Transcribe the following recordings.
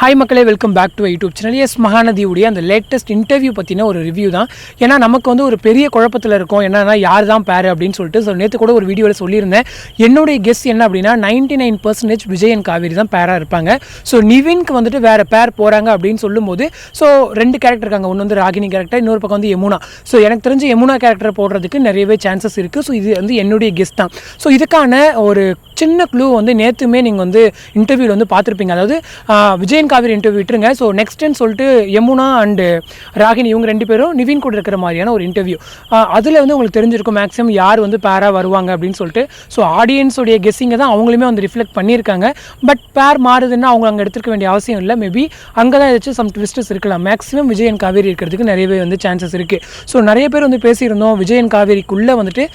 Hi மக்களே welcome back to YouTube channel yes மகாநதியுடைய அந்த latest interview பற்றின ஒரு ரிவ்யூ தான். ஏன்னா நமக்கு வந்து ஒரு பெரிய குழப்பத்தில் இருக்கும். என்னன்னா யார் தான் பேர் அப்படின்னு சொல்லிட்டு ஸோ நேற்று கூட ஒரு வீடியோவில் சொல்லியிருந்தேன். என்னுடைய கெஸ் என்ன அப்படின்னா ninety nine percentage Vijayan Kaveri தான் பேராக இருப்பாங்க. ஸோ நிவின்க்கு வந்துட்டு வேறு பேர் போகிறாங்க அப்படின்னு சொல்லும்போது ஸோ ரெண்டு கேரக்டர் இருக்காங்க. ஒன்று வந்து ராகினி கேரக்டர் இன்னொரு பக்கம் வந்து யமுனா. ஸோ எனக்கு தெரிஞ்சு யமுனா கேரக்டர் போடுறதுக்கு நிறையவே சான்சஸ் இருக்குது ஸோ இது வந்து என்னுடைய கெஸ் தான். ஸோ இதுக்கான ஒரு சின்ன க்ளூ வந்து நேற்றுமே நீங்கள் வந்து இன்டர்வியூவில் வந்து பார்த்துருப்பீங்க. அதாவது விஜயன் நிவின் காவேரி இன்டர்வியூ விட்டுருங்க. ஸோ நெக்ஸ்ட்னு சொல்லிட்டு யமுனா அண்டு ராகினி இவங்க ரெண்டு பேரும் நிவின் கூட இருக்கிற மாதிரியான ஒரு இன்டர்வியூ அதில் வந்து உங்களுக்கு தெரிஞ்சிருக்கும் மேக்ஸிமம் யார் வந்து பேராக வருவாங்க அப்படின்னு சொல்லிட்டு. ஸோ ஆடியன்ஸோடைய கெஸ்ஸிங்கை தான் அவங்களுமே வந்து ரிஃப்ளெக்ட் பண்ணியிருக்காங்க. பட் பேர் மாறுதுன்னா அவங்க அங்கே எடுத்துக்க வேண்டிய அவசியம் இல்லை. மேபி அங்கே தான் ஏதாச்சும் சம் ட்விஸ்டஸ் இருக்கலாம். மேக்ஸிமம் விஜயன் காவேரி இருக்கிறதுக்கு நிறையவே வந்து சான்சஸ் இருக்குது ஸோ நிறைய பேர் வந்து பேசியிருந்தோம். விஜயன் காவேரிக்குள்ளே வந்துட்டு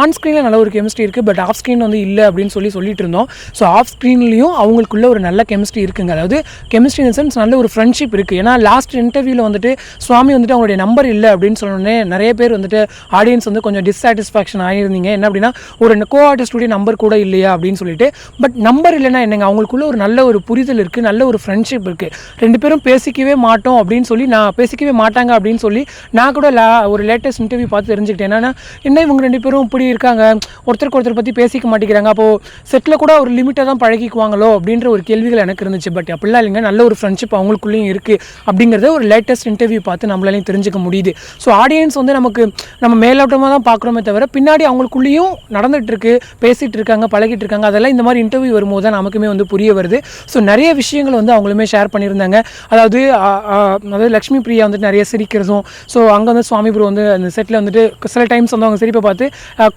ஆன் ஸ்க்ரீனில் நல்ல ஒரு கெமிஸ்ட்ரி இருக்குது பட் ஆஃப் ஸ்க்ரீன் வந்து இல்லை அப்படின்னு சொல்லி சொல்லிட்டு இருந்தோம். ஸோ ஆஃப் ஸ்க்ரீன்லேயும் அவங்களுக்குள்ள ஒரு நல்ல கெமிஸ்ட்ரி இருக்குங்க. அதாவது கெமிஸ்ட்ரி இன் சென்ஸ் நல்ல ஒரு ஃப்ரெண்ட்ஷிப் இருக்குது ஏன்னா லாஸ்ட் இன்டர்வியூவில் வந்துட்டு சுவாமி வந்துட்டு அவங்களுடைய நம்பர் இல்லை அப்படின்னு சொன்னோடனே நிறைய பேர் வந்துட்டு ஆடியன்ஸ் வந்து கொஞ்சம் டிஸாட்டிஸ்ஃபேக்ஷன் ஆகியிருந்தீங்க என்ன அப்படின்னா ஒரு கோ ஆர்டிஸ்டுடைய நம்பர் கூட இல்லையா அப்படின்னு சொல்லிட்டு பட் நம்பர் இல்லைன்னா என்னங்க அவங்களுக்குள்ள ஒரு நல்ல ஒரு புரிதல் இருக்குது நல்ல ஒரு ஃப்ரெண்ட்ஷிப் இருக்குது ரெண்டு பேரும் பேசிக்கவே மாட்டோம் அப்படின்னு சொல்லி நான் பேசிக்கவே மாட்டாங்க அப்படின்னு சொல்லி நான் கூட லா ஒரு லேட்டஸ்ட் இன்டர்வியூ பார்த்து தெரிஞ்சுக்கிட்டேன். என்னன்னா என்ன இவங்க ரெண்டு பேரும் இப்படி இருக்காங்க? ஒருத்தருக்கு ஒருத்தர் பற்றி பேசிக்க மாட்டேங்கிறாங்க. அப்போது செட்டில் கூட ஒரு லிமிட்டாக தான் பழகிக்குவாங்களோ அப்படின்ற ஒரு கேள்விகள் எனக்கு இருந்துச்சு. பட் அப்படிலாம் இல்லைங்க. நல்ல ஒரு ஃப்ரெண்ட்ஷிப் அவங்களுக்குள்ளேயும் இருக்குது அப்படிங்கிறத ஒரு லேட்டஸ்ட் இன்டர்வியூ பார்த்து நம்மளாலையும் தெரிஞ்சுக்க முடியுது. ஸோ ஆடியன்ஸ் வந்து நமக்கு நம்ம மேலோட்டமாக தான் பார்க்குறோமே தவிர பின்னாடி அவங்களுக்குள்ளேயும் நடந்துகிட்ருக்கு பேசிகிட்டு இருக்காங்க பழகிட்டு இருக்காங்க. அதெல்லாம் இந்த மாதிரி இன்டர்வியூ வரும்போது தான் நமக்குமே வந்து புரிய வருது. ஸோ நிறைய விஷயங்கள் வந்து அவங்களுமே ஷேர் பண்ணியிருந்தாங்க. அதாவது அதாவது லக்ஷ்மி பிரியா வந்துட்டு நிறைய சிரிக்கிறதும் ஸோ அங்கே வந்து சுவாமி ப்ரோ வந்து அந்த செட்டில் வந்துட்டு சில டைம்ஸ் வந்து அவங்க சிரிப்பை பார்த்து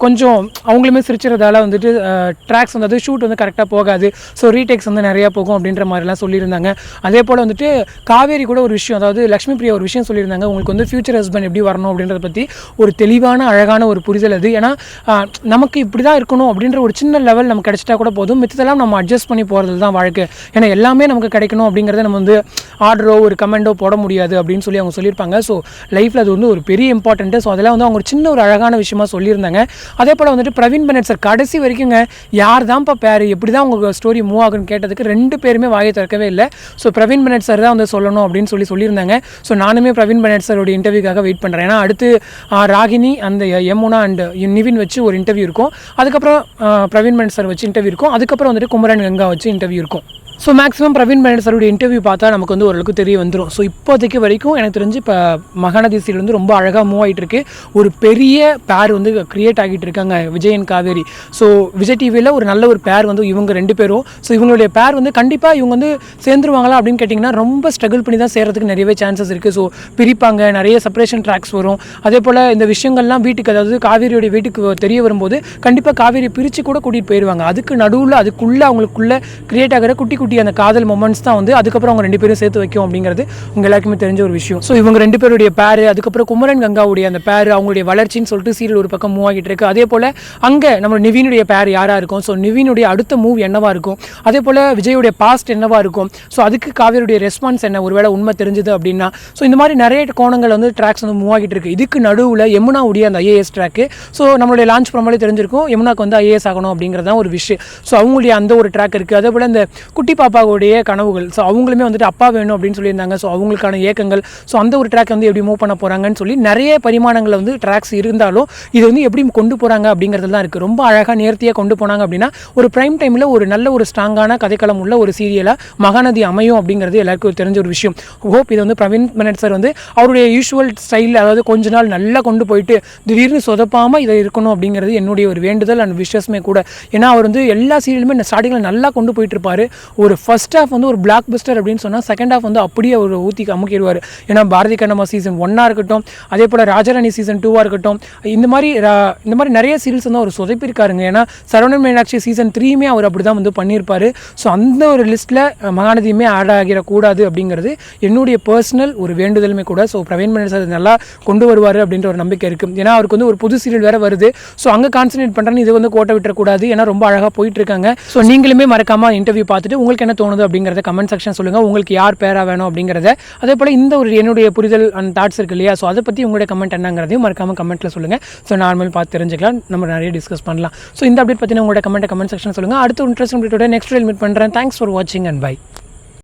கொஞ்சம் அவங்களுமே சிரிச்சிறதால வந்துட்டு ட்ராக்ஸ் வந்து ஷூட் வந்து கரெக்டாக போகாது. ஸோ ரீடேக்ஸ் வந்து நிறையா போகும் அப்படின்ற மாதிரிலாம் சொல்லியிருந்தாங்க. அதே போல் வந்துட்டு காவேரி கூட ஒரு விஷயம் அதாவது லக்ஷ்மி பிரியா ஒரு விஷயம் சொல்லியிருந்தாங்க. உங்களுக்கு வந்து ஃபியூச்சர் ஹஸ்பண்ட் எப்படி வரணும் அப்படின்றத பற்றி ஒரு தெளிவான அழகான ஒரு புரிதல் அது. ஏன்னா நமக்கு இப்படி தான் இருக்கணும் அப்படின்ற ஒரு சின்ன லெவல் நமக்கு கிடச்சிட்டா கூட போதும். மித்ததெல்லாம் நம்ம அட்ஜஸ்ட் பண்ணி போகிறது தான் வாழ்க்கை. ஏன்னா எல்லாமே நமக்கு கிடைக்கணும் அப்படிங்கிறத நம்ம வந்து ஆர்டரோ ஒரு கமெண்டோ போட முடியாது அப்படின்னு சொல்லி அவங்க சொல்லியிருப்பாங்க. ஸோ லைஃப்பில் அது வந்து ஒரு பெரிய இம்பார்ட்டன்ட்டு ஸோ அதெல்லாம் வந்து அவங்க ஒரு சின்ன ஒரு அழகான விஷயமா சொல்லியிருந்தாங்க. அதே போல் வந்துட்டு பிரவீன் பெனட் சார் கடைசி வரைக்குங்க யார் தான்ப்பா பேர்? எப்படி தான் உங்கள் ஸ்டோரி மூவ் ஆகுன்னு கேட்டதுக்கு ரெண்டு பேருமே வாயை திறக்கவே இல்லை. ஸோ பிரவீன் பனட் சார் தான் வந்து சொல்லணும் அப்படின்னு சொல்லி சொல்லியிருந்தாங்க. ஸோ நானுமே பிரவீன் பனட் சாரோட இன்டர்வியூக்காக வெயிட் பண்ணுறேன் ஏன்னா அடுத்து ராகினி அந்த யமுனா அண்ட் நிவின் வச்சு ஒரு இன்டர்வியூ இருக்கும். அதுக்கப்புறம் பிரவீன் பெனட் சார் வச்சு இன்டர்வியூ இருக்கும். அதுக்கப்புறம் வந்துட்டு குமரன் கங்கா வச்சு இன்டர்வியூ இருக்கும். ஸோ மேக்ஸிமம் பிரவீன் பெனட் சாருடைய இன்டர்வியூ பார்த்தா நமக்கு வந்து ஓரளவுக்கு தெரிய வந்துடும் ஸோ இப்போதைக்கு வரைக்கும் எனக்கு தெரிஞ்சு இப்போ மகாநதி சீரியல் வந்து ரொம்ப அழகாக மூவ் ஆகிட்டு இருக்கு. ஒரு பெரிய பேர் வந்து க்ரியேட் ஆகிட்டு இருக்காங்க விஜயன் காவேரி. ஸோ விஜய் டிவியில் ஒரு நல்ல ஒரு பேர் வந்து இவங்க ரெண்டு பேரும். ஸோ இவங்களுடைய பேர் வந்து கண்டிப்பாக இவங்க வந்து சேர்ந்துருவாங்களா அப்படின்னு கேட்டிங்கன்னா ரொம்ப ஸ்ட்ரகிள் பண்ணி தான் சேர்கிறதுக்கு நிறையவே சான்சஸ் இருக்குது ஸோ பிரிப்பாங்க நிறைய செப்பரேஷன் ட்ராக்ஸ் வரும். அதே போல் இந்த விஷயங்கள்லாம் வீட்டுக்கு அதாவது காவேரியோடைய வீட்டுக்கு தெரிய வரும்போது கண்டிப்பாக காவேரி பிரித்து கூட கூட்டிகிட்டு போயிடுவாங்க அதுக்கு நடுவில் அதுக்குள்ளே அவங்களுக்குள்ள க்ரியேட் ஆகிற குட்டி குட்டி அந்த காதல் மொமெண்ட்ஸ் தான் வந்து அதுக்கப்புறம் அவங்க ரெண்டு பேரும் சேர்த்து வைக்கும் அப்படிங்கிறது உங்க எல்லாருக்குமே தெரிஞ்ச ஒரு விஷயம். ஸோ இவங்க ரெண்டு பேருடைய பேர் அதுக்கப்புறம் குமரன் கங்காவுடைய அந்த பேர் அவங்களுடைய வளர்ச்சின்னு சொல்லிட்டு சீரியல் ஒரு பக்கம் மூவ் ஆகிட்டு இருக்கு. அதே போல் அங்கே நம்ம நிவினுடைய பேர் யாராக இருக்கும்? ஸோ நிவினுடைய அடுத்த மூவ் என்னவா இருக்கும்? அதே போல் விஜயுடைய பாஸ்ட் என்னவா இருக்கும்? ஸோ அதுக்கு காவியருடைய ரெஸ்பான்ஸ் என்ன? ஒருவேளை உண்மை தெரிஞ்சது அப்படின்னா. ஸோ இந்த மாதிரி நிறைய கோணங்கள் வந்து ட்ராக்ஸ் வந்து மூவ் ஆகிட்டு இருக்கு. இதுக்கு நடுவில் யமுனாவுடைய அந்த ஐஏஎஸ் ட்ராக்கு ஸோ நம்மளுடைய லான்ச் ப்ரோமோலே தெரிஞ்சிருக்கும். யமுனாக்கு வந்து ஐஏஎஸ் ஆகணும் அப்படிங்கிறது தான் ஒரு விஷயம் ஸோ அவங்களுடைய அந்த ஒரு ட்ராக் இருக்குது அதே போல் இந்த குட்டி பாப்பாவுடைய கனவுகள். ஸோ அவங்களுமே வந்துட்டு அப்பா வேணும் அப்படின்னு சொல்லியிருந்தாங்க. ஸோ அவங்களுக்கான ஏக்கங்கள் ஸோ அந்த ஒரு ட்ராக் வந்து எப்படி மூவ் பண்ண போகிறாங்கன்னு சொல்லி நிறைய பரிமாணங்கள் வந்து ட்ராக்ஸ் இருந்தாலும் இது வந்து எப்படி கொண்டு போகிறாங்க அப்படிங்கிறது தான் இருக்குது ரொம்ப அழகாக நேர்த்தியாக கொண்டு போனாங்க அப்படின்னா ஒரு ப்ரைம் டைமில் ஒரு நல்ல ஒரு ஸ்ட்ராங்கான கதைக்களம் உள்ள ஒரு சீரியலாக மகாநதி அமையும் அப்படிங்கிறது எல்லாருக்கும் தெரிஞ்ச ஒரு விஷயம். ஹோப் இது வந்து பிரவீன் மெனட் சார் வந்து அவருடைய யூஷுவல் ஸ்டைலில் அதாவது கொஞ்ச நாள் நல்லா கொண்டு போயிட்டு திடீர்னு சொதப்பாமல் இதை இருக்கணும் அப்படிங்கிறது என்னுடைய ஒரு வேண்டுதல் அண்ட் விஷஸ்மே கூட. ஏன்னா அவர் வந்து எல்லா சீரியலுமே இந்த ஸ்டார்டிங்கில் நல்லா கொண்டு போயிட்டு இருப்பார். ஒரு ஒரு ஃபர்ஸ்ட் ஹாஃப் வந்து ஒரு பிளாக் பஸ்டர் அப்படின்னு சொன்னால் செகண்ட் ஹாஃப் வந்து அப்படியே அவர் ஊற்றி அமுக்கிடுவார். ஏன்னா பாரதி கண்ணம்மா சீசன் ஒன்னாக இருக்கட்டும் அதே போல் ராஜராணி சீசன் டூவாக இருக்கட்டும் இந்த மாதிரி ரா- இந்த மாதிரி நிறைய சீரியல்ஸ் வந்து அவர் சொதப்பிருக்காருங்க ஏன்னா சரவணன் மீனாட்சி சீசன் த்ரீயுமே அவர் அப்படி தான் வந்து பண்ணியிருப்பார். ஸோ அந்த ஒரு லிஸ்ட்டில் மகாநதியுமே ஆட் ஆகிடக்கூடாது அப்படிங்கிறது என்னுடைய பர்சனல் ஒரு வேண்டுதலுமே கூட. ஸோ பிரவீன் மணி சார் நல்லா கொண்டு வருவார் அப்படின்ற ஒரு நம்பிக்கை இருக்குது ஏன்னா அவருக்கு வந்து ஒரு புது சீரியல் வேறு வருது. ஸோ அங்கே கான்சன்ட்ரேட் பண்ணுறேன்னு இது வந்து கோட்டை விட்டுறக்கூடாது. ஏன்னா ரொம்ப அழகாக போயிட்டு இருக்காங்க. ஸோ நீங்களுமே மறக்காமல் இன்டர்வியூ பார்த்துட்டு உங்களுக்கு என்ன தோணுது அப்படிங்கிறத கமெண்ட் செக்ஷன் சொல்லுங்கள் உங்களுக்கு யார் பேரா வேணும் அப்படிங்கிறத. அதே போல் இந்த ஒரு என்னுடைய புரிதல் அண்ட் தாட்ஸ் இருக்கு இல்லையா? ஸோ அதை பற்றி உங்களுடைய கமெண்ட் என்னங்கிறதையும் மறக்காம கமெண்ட்டில் சொல்லுங்கள் ஸோ நார்மல் பார்த்து தெரிஞ்சுக்கலாம். நம்ம நிறைய டிஸ்கஸ் பண்ணலாம். ஸோ இந்த அப்டேட் பற்றின உங்களோட கமெண்ட் கமெண்ட் செக்ஷன் சொல்லுங்கள் அடுத்த இன்ட்ரெஸ்ட் நெக்ஸ்ட் மீட் பண்ணுறேன் தேங்க்ஸ் ஃபார் வாட்சிங் அண்ட் பை